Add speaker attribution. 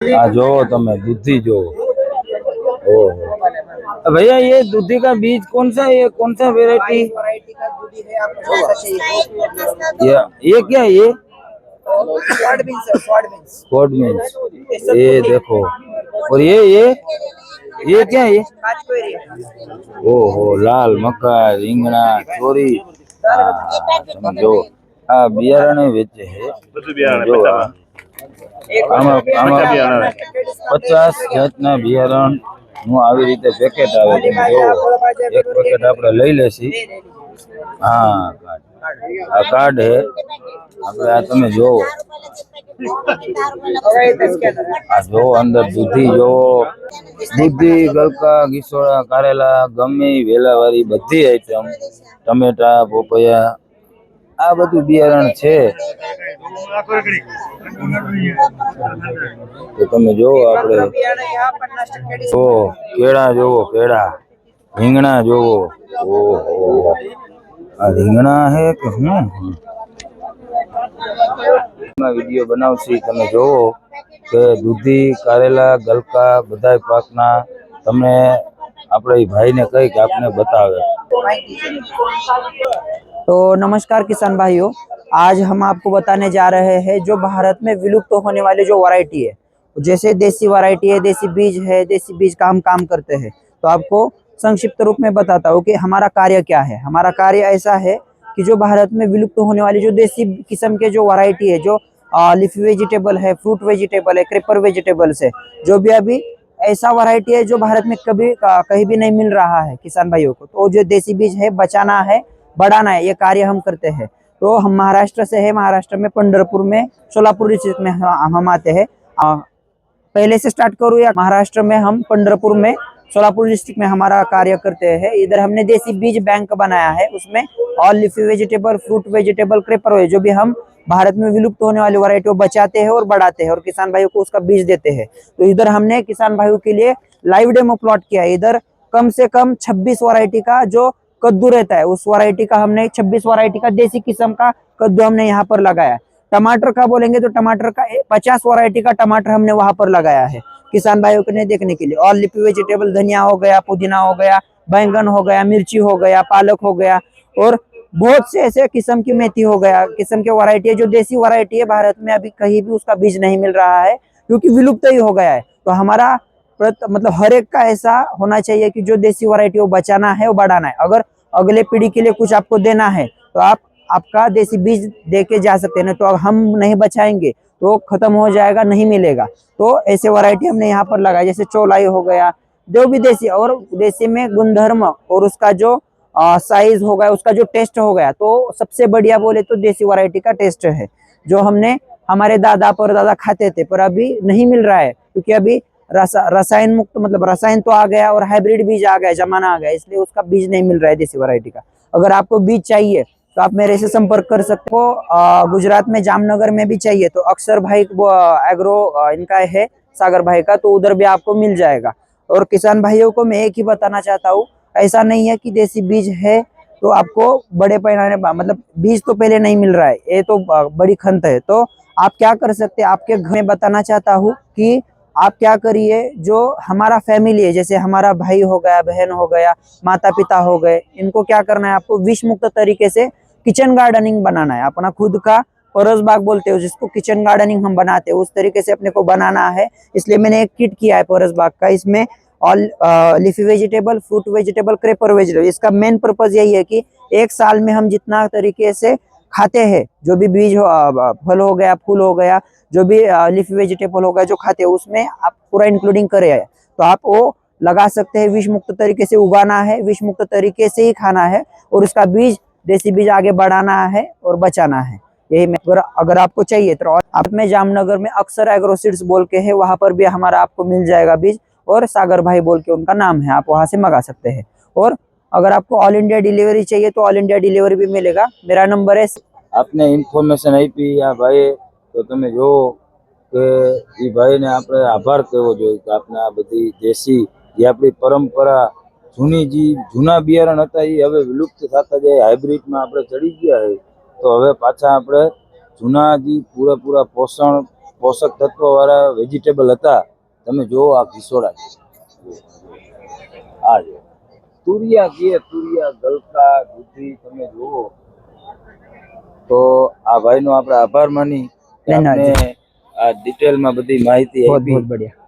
Speaker 1: हाँ जो તમે दूधी जो ओहो भैया ये दूधी का बीज कौन सा है ये कौन सा वेराइटी
Speaker 2: वैरायटी का दूधी है आपको कौन सा चाहिए
Speaker 1: ये ये क्या है ये
Speaker 2: स्वाड बीन्स है स्वाड बीन्स
Speaker 1: कोड मीन्स ये देखो और ये ये ये क्या है ये
Speaker 2: काचकोरी
Speaker 1: ઓહો લાલ મકા રીંગણા ચોરી આ, તમે જો આ બિયારણે વેચે છે
Speaker 3: બધું બિયારણ
Speaker 1: જો
Speaker 3: પચાસ.
Speaker 1: આમાં આમાં પચાસ જાતના બિયારણનું આવી રીતે પેકેટ આવે તમે જોવો એક પેકેટ આપણે લઈ લેશી. હા કાર્ડ. આ કાર્ડ હે આપણે આ તમે જોવો આ જો અંદર દૂધી જોવો દૂધી ગલકા ગીસોડા કારેલા ગમે વેલાવાળી બધી આઈટમ ટમેટા પોપૈયા આ બધું બિયારણ છે. તો તમે જોવો આપણે. ઓ કેળા જોવો કેળા. રીંગણા જોવો ઓહો. આ રીંગણા હે કે હું? વીડિયો બનાવશી, તમે જોવો કે દૂધી, કારેલા, ગલકા બધા પાકના તમને આપણે ભાઈને કહી કે આપને બતાવે.
Speaker 2: तो नमस्कार किसान भाइयों, आज हम आपको बताने जा रहे हैं जो भारत में विलुप्त होने वाले जो वैरायटी है। जैसे देसी वैरायटी है, देसी बीज है, देसी बीज का हम काम करते हैं। तो आपको संक्षिप्त रूप में बताता हूँ कि हमारा कार्य क्या है। हमारा कार्य ऐसा है कि जो भारत में विलुप्त होने वाली जो देसी किस्म के जो वैरायटी है, जो लिफी वेजिटेबल है, फ्रूट वेजिटेबल है, क्रेपर वेजिटेबल्स है, जो भी अभी ऐसा वैरायटी है जो भारत में कभी कहीं भी नहीं मिल रहा है किसान भाइयों को। तो जो देसी बीज है, बचाना है बढ़ाना है, ये कार्य हम करते हैं। तो हम महाराष्ट्र से है, महाराष्ट्र में पंडरपुर में, सोलापुर डिस्ट्रिक्ट में हम आते हैं। पहले से स्टार्ट करूँ या महाराष्ट्र में हम पंडरपुर में, सोलापुर डिस्ट्रिक्ट में हमारा कार्य करते हैं। इधर हमने देसी बीज बैंक बनाया है, उसमें all leafy vegetable fruit vegetable creeper जो भी हम भारत में विलुप्त होने वाली वैरायटी को बचाते हैं और बढ़ाते हैं और किसान भाइयों को उसका बीज देते हैं। तो इधर हमने किसान भाइयों के लिए लाइव डेमो प्लॉट किया है। इधर कम से कम 26 वैरायटी का जो कद्दू रहता है, उस वैरायटी का हमने 26 वैरायटी का देसी किस्म का कद्दू हमने यहाँ पर लगाया टमाटर का बोलेंगे तो टमाटर का पचास वैरायटी का टमाटर हमने वहाँ पर लगाया है, किसान भाइयों के देखने के लिए। और लिपी वेजिटेबल धनिया हो गया, पुदीना हो गया, बैंगन हो गया, मिर्ची हो गया, पालक हो गया, और बहुत से ऐसे किस्म की मेथी हो गया, किस्म के वैरायटी है, जो देसी वैरायटी है, भारत में अभी कहीं भी उसका बीज नहीं मिल रहा है, क्योंकि विलुप्त ही हो गया है। तो हमारा मतलब हर एक का ऐसा होना चाहिए कि जो देसी वैरायटी वो बचाना है, वो बढ़ाना है। अगर अगले पीढ़ी के लिए कुछ आपको देना है तो आप, आपका देसी बीज दे के जा सकते हैं ना तो हम नहीं बचाएँगे तो खत्म हो जाएगा, नहीं मिलेगा। तो ऐसे वैरायटी हमने यहाँ पर लगाया, जैसे चौलाई हो गया, जो भी देसी, और देसी में गुणधर्म और उसका जो साइज़ हो गया, उसका जो टेस्ट हो गया तो सबसे बढ़िया बोले तो देसी वैरायटी का टेस्ट है, जो हमने, हमारे दादा पर दादा खाते थे, पर अभी नहीं मिल रहा है, क्योंकि अभी रसा, रसायन मुक्त मतलब रसायन तो आ गया और हाइब्रिड बीज आ गया, जमाना आ गया, इसलिए उसका बीज नहीं मिल रहा है देसी वैरायटी का। अगर आपको बीज चाहिए तो आप मेरे से संपर्क कर सकते हो। गुजरात में जामनगर में भी चाहिए तो अक्सर भाई एग्रो इनका है, सागर भाई का तो उधर भी आपको मिल जाएगा। और किसान भाइयों को मैं एक ही बताना चाहता हूँ, ऐसा नहीं है कि देसी बीज है तो आपको बड़े पैमाने मतलब बीज तो पहले नहीं मिल रहा है, ये तो बड़ी खंत है। तो आप क्या कर सकते हैं, आपके घर में बताना चाहता हूँ कि आप क्या करिए, जो हमारा फैमिली है, जैसे हमारा भाई हो गया, बहन हो गया माता पिता हो गए, इनको क्या करना है आपको? विष मुक्त तरीके से किचन गार्डनिंग बनाना है। अपना खुद का परस बाग बोलते हो, जिसको किचन गार्डनिंग हम बनाते हैं, उस तरीके से अपने को बनाना है। इसलिए मैंने एक किट किया है परस बाग का, इसमें all leafy vegetable fruit vegetable creeper vegetable इसका मेन पर्पज यही है कि एक साल में हम जितना तरीके से खाते हैं, जो भी बीज हो फल हो गया, फूल हो गया जो भी लिफी वेजिटेबल होगा जो खाते हैं, उसमें आप पूरा इंक्लूडिंग करें। तो आप वो लगा सकते हैं विष मुक्त तरीके से उगाना है विष मुक्त तरीके से ही खाना है, और उसका बीज, देसी बीज आगे बढ़ाना है और बचाना है। यही मैं, अगर अगर आपको चाहिए तो आप में जामनगर में अक्सर एग्रोसिड्स बोल के है, वहाँ पर भी हमारा आपको मिल जाएगा बीज, और सागर भाई बोल के उनका नाम है, आप वहाँ से मंगा सकते हैं। और अगर आपको ऑल इंडिया डिलीवरी चाहिए तो ऑल इंडिया डिलीवरी भी मिलेगा। मेरा नंबर है
Speaker 1: आपने इन्फॉर्मेशन आई पी या भाई તો તમે જોવો કે એ ભાઈને આપણે આભાર કહેવો જોઈએ કે આપણે આ બધી દેશી જે આપણી પરંપરા જૂની જે જૂના બિયારણ હતા એ હવે વિલુપ્ત થતા જાય, હાઇબ્રિડમાં આપણે ચડી ગયા છે તો હવે પાછા આપણે જૂના જે પૂરેપૂરા પોષણ, પોષક તત્વવાળા વેજીટેબલ હતા, તમે જુઓ આ ઘીસોડા આ જો તુરિયા કીએ તુરિયા, ગલકા, દૂધી, તમે જુઓ તો આ ભાઈનો આપણે આભાર માની બેનર્જી આ ડિટેલમાં બધી માહિતી
Speaker 2: બહુ બઢિયા.